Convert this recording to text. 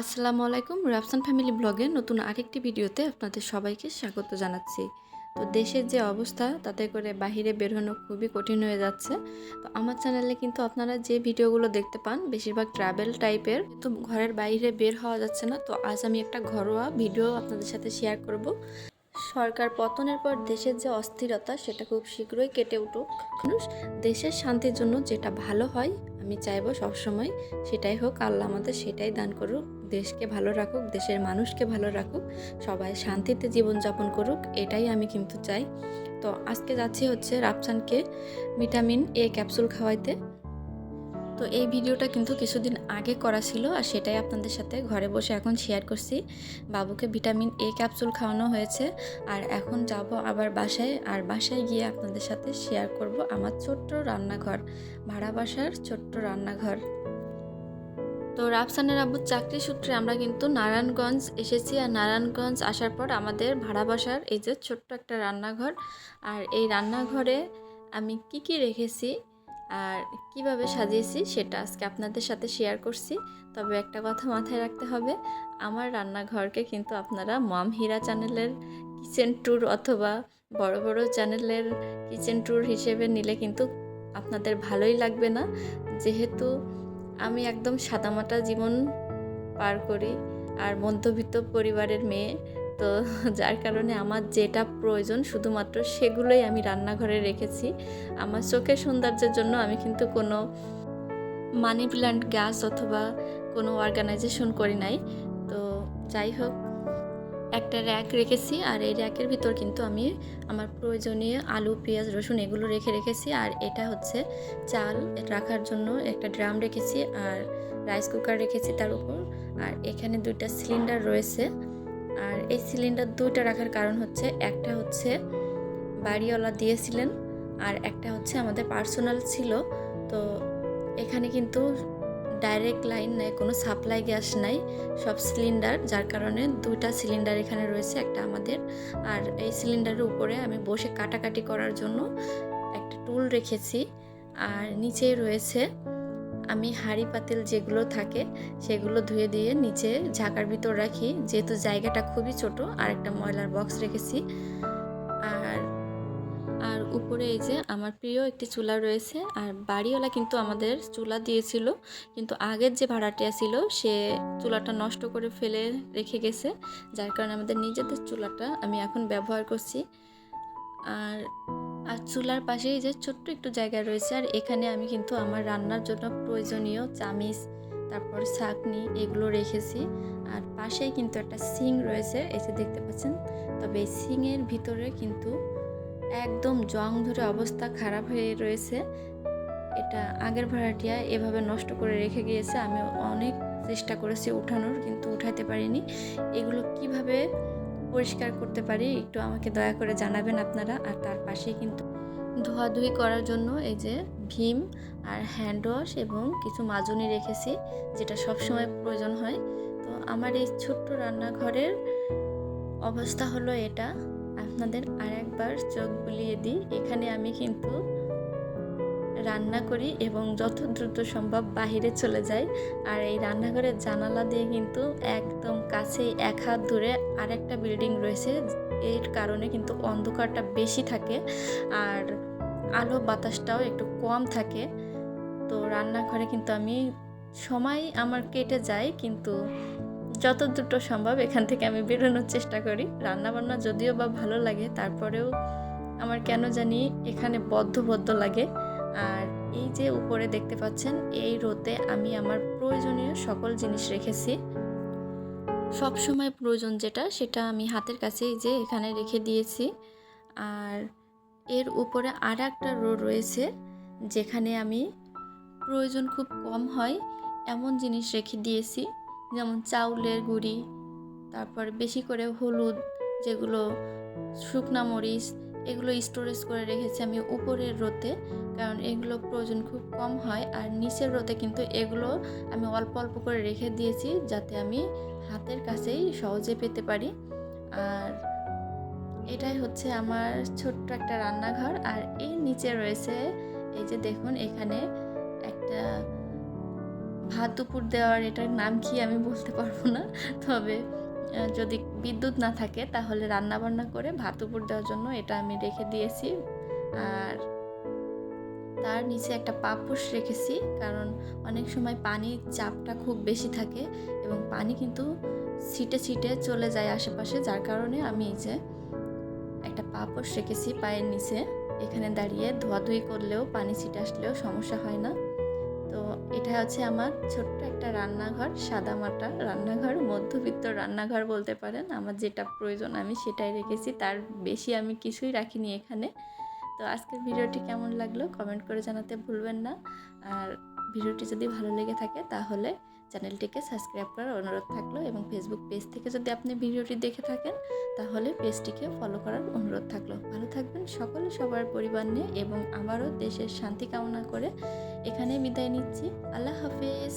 আসসালামু আলাইকুম। রাফসান ফ্যামিলি ব্লগে নতুন আরেকটি ভিডিওতে আপনাদের সবাইকে স্বাগত জানাচ্ছি। তো দেশের যে অবস্থা, তাতে করে বাহিরে বের হনো খুবই কঠিন হয়ে যাচ্ছে। তো আমার চ্যানেলে কিন্তু আপনারা যে ভিডিওগুলো দেখতে পান, বেশিরভাগ ট্রাভেল টাইপের তো ঘরের বাইরে বের হওয়া যাচ্ছে না। তো আজ আমি একটা ঘরোয়া ভিডিও আপনাদের সাথে শেয়ার করব। সরকার পতনের পর দেশের যে অস্থিরতা, সেটা খুব শীঘ্রই কেটে উঠুক। মানুষ দেশের শান্তির জন্য যেটা ভালো হয়, আমি চাইব সবসময় সেটাই হোক, আল্লাহ আমাদের সেটাই দান করুক। দেশকে ভালো রাখুক, দেশের মানুষকে ভালো রাখুক, সবাই শান্তিতে জীবনযাপন করুক, এটাই আমি কিন্তু চাই। তো আজকে যাচ্ছি হচ্ছে রাফসানকে ভিটামিন এ ক্যাপসুল খাওয়াইতে। তো এই ভিডিওটা কিন্তু কিছুদিন আগে করা ছিল আর সেটাই আপনাদের সাথে ঘরে বসে এখন শেয়ার করছি। বাবুকে ভিটামিন এ ক্যাপসুল খাওয়ানো হয়েছে আর এখন যাব আবার বাসায় আর বাসায় গিয়ে আপনাদের সাথে শেয়ার করব আমার ছোট্ট রান্নাঘর, ভাড়া বাসার ছোট্ট রান্নাঘর। তো রাফসানের আব্বুর চাকরি সূত্রে আমরা কিন্তু নারায়ণগঞ্জ এসেছি আর নারায়ণগঞ্জ আসার পর আমাদের ভাড়া বাসার এই যে ছোট্ট একটা রান্নাঘর। আর এই রান্নাঘরে আমি কি কি রেখেছি আর কীভাবে সাজিয়েছি সেটা আজকে আপনাদের সাথে শেয়ার করছি। তবে একটা কথা মাথায় রাখতে হবে, আমার রান্নাঘরকে কিন্তু আপনারা মম হীরা চ্যানেলের কিচেন ট্যুর অথবা বড় বড় চ্যানেলের কিচেন ট্যুর হিসেবে নিলে কিন্তু আপনাদের ভালোই লাগবে না। যেহেতু আমি একদম সাদামাটা জীবন পার করি আর মধ্যবিত্ত পরিবারের মেয়ে। তো যার কারণে আমার যেটা প্রয়োজন শুধুমাত্র সেগুলোই আমি রান্নাঘরে রেখেছি। আমার চোখের সৌন্দর্যের জন্য আমি কিন্তু কোনো মানি প্ল্যান্ট গ্যাস অথবা কোনো অর্গানাইজেশন করি নাই। তো যাই হোক একটা র্যাক রেখেছি আর এই র্যাকের ভিতর কিন্তু আমি আমার প্রয়োজনীয় আলু, পেঁয়াজ, রসুন এগুলো রেখে রেখেছি। আর এটা হচ্ছে চাল রাখার জন্য একটা ড্রাম রেখেছি আর রাইস কুকার রেখেছি তার উপর। আর এখানে দুইটা সিলিন্ডার রয়েছে। আর এই সিলিন্ডার দুইটা রাখার কারণ হচ্ছে একটা হচ্ছে বাড়িওয়ালা দিয়েছিলেন আর একটা হচ্ছে আমাদের পার্সোনাল ছিল। তো এখানে কিন্তু ডাইরেক্ট লাইন নাই, কোনো সাপ্লাই গ্যাস নাই, সব সিলিন্ডার, যার কারণে দুইটা সিলিন্ডার এখানে রয়েছে, একটা আমাদের। আর এই সিলিন্ডারের উপরে আমি বসে কাটাকাটি করার জন্য একটা টুল রেখেছি। আর নিচে রয়েছে, আমি হাঁড়ি পাতিল যেগুলো থাকে, সেগুলো ধুয়ে দিয়ে নিচে ঝাঁকার ভিতর রাখি। যেহেতু জায়গাটা খুবই ছোট আর একটা ময়লার বক্স রেখেছি। উপরে এই যে আমার প্রিয় একটি চুলা রয়েছে, আর বাড়িওয়ালা কিন্তু আমাদের চুলা দিয়েছিল, কিন্তু আগের যে ভাড়াটিয়া ছিল সে চুলাটা নষ্ট করে ফেলে রেখে গেছে, যার কারণে আমাদের নিজেদের চুলাটা আমি এখন ব্যবহার করছি। আর আর চুলার পাশেই যে ছোট্ট একটু জায়গা রয়েছে, আর এখানে আমি কিন্তু আমার রান্নার জন্য প্রয়োজনীয় চামিচ, তারপর ছাকনি এগুলো রেখেছি, আর পাশেই কিন্তু একটা সিং রয়েছে যে দেখতে পাচ্ছেন? তবে এই সিংয়ের ভিতরে কিন্তু একদম জং ধরে অবস্থা খারাপ হয়ে রয়েছে। এটা আগের ভাড়াটিয়া এভাবে নষ্ট করে রেখে গিয়েছে। আমি অনেক চেষ্টা করেছি উঠানোর, কিন্তু উঠাতে পারিনি। এগুলো কীভাবে পরিষ্কার করতে পারি একটু আমাকে দয়া করে জানাবেন আপনারা। আর তার পাশেই কিন্তু ধোয়াধুয়ি করার জন্য এই যে ভীম আর হ্যান্ড ওয়াশ এবং কিছু মাজুনি রেখেছি, যেটা সবসময় প্রয়োজন হয়। তো আমার এই ছোট্ট রান্নাঘরের অবস্থা হলো এটা। আপনাদের আর একবার চোখ বুলিয়ে দিই, এখানে আমি কিন্তু রান্না করি এবং যত দ্রুত সম্ভব বাহিরে চলে যাই। আর এই রান্নাঘরের জানালা দিয়ে কিন্তু একদম কাছেই এক হাত দূরে আরেকটা বিল্ডিং রয়েছে, এর কারণে কিন্তু অন্ধকারটা বেশি থাকে আর আলো বাতাসটাও একটু কম থাকে। তো রান্নাঘরে কিন্তু আমি সময় আমার কেটে যায়, কিন্তু যত দ্রুত সম্ভব এখান থেকে আমি বেরোনোর চেষ্টা করি। রান্নাবান্না যদিও বা ভালো লাগে, তারপরেও আমার কেন জানি এখানে বদ্ধ বদ্ধ লাগে। আর এই যে উপরে দেখতে পাচ্ছেন, এই রোতে আমি আমার প্রয়োজনীয় সকল জিনিস রেখেছি। সব সময় প্রয়োজন যেটা, সেটা আমি হাতের কাছে যে এখানে রেখে দিয়েছি। আর এর উপরে আর একটা রো রয়েছে, যেখানে আমি প্রয়োজন খুব কম হয়, এমন জিনিস রেখে দিয়েছি। যেমন চাউলের গুঁড়ি, তারপর বেশি করে হলুদ যেগুলো, শুকনা মরিচ, এগুলো স্টোরেজ করে রেখেছি আমি উপরের রোতে, কারণ এগুলো প্রয়োজন খুব কম হয়। আর নিচের রোতে কিন্তু এগুলো আমি অল্প অল্প করে রেখে দিয়েছি যাতে আমি হাতের কাছেই সহজে পেতে পারি। আর এটাই হচ্ছে আমার ছোট্ট একটা রান্নাঘর। আর এই নিচে রয়েছে, এই যে দেখুন এখানে একটা ভাত দুপুর দেওয়ার এটার নাম কি আমি বলতে পারব না। তবে যদি বিদ্যুৎ না থাকে তাহলে রান্না বান্না করে ভাত দুপুর দেওয়ার জন্য এটা আমি রেখে দিয়েছি। আর তার নিচে একটা পাপোশ রেখেছি, কারণ অনেক সময় পানির চাপটা খুব বেশি থাকে এবং পানি কিন্তু ছিটে ছিটে চলে যায় আশেপাশে, যার কারণে আমি এই যে একটা পাপোশ রেখেছি পায়ের নিচে। এখানে দাঁড়িয়ে ধোয়াধুয়ি করলেও, পানি ছিটে আসলেও সমস্যা হয় না। তো এটা হচ্ছে আমার ছোট্ট একটা রান্নাঘর, সাদা মাটা রান্নাঘর, মধ্যবিত্ত রান্নাঘর বলতে পারেন। আমার যেটা প্রয়োজন আমি সেটাই রেখেছি, তার বেশি আমি কিছুই রাখিনি এখানে। তো আজকের ভিডিওটি কেমন লাগল কমেন্ট করে জানাতে ভুলবেন না। আর ভিডিওটি যদি ভালো লেগে থাকে তাহলে চ্যানেলটিকে সাবস্ক্রাইব করার অনুরোধ থাকল এবং ফেসবুক পেজ থেকে যদি আপনি ভিডিওটি দেখে থাকেন, তাহলে পেজটিকে ফলো করার অনুরোধ থাকল। ভালো থাকবেন সকলে, সবার পরিবার নিয়ে এবং আবারও দেশের শান্তি কামনা করে এখানে বিদায় নিচ্ছি। আল্লাহ হাফেজ।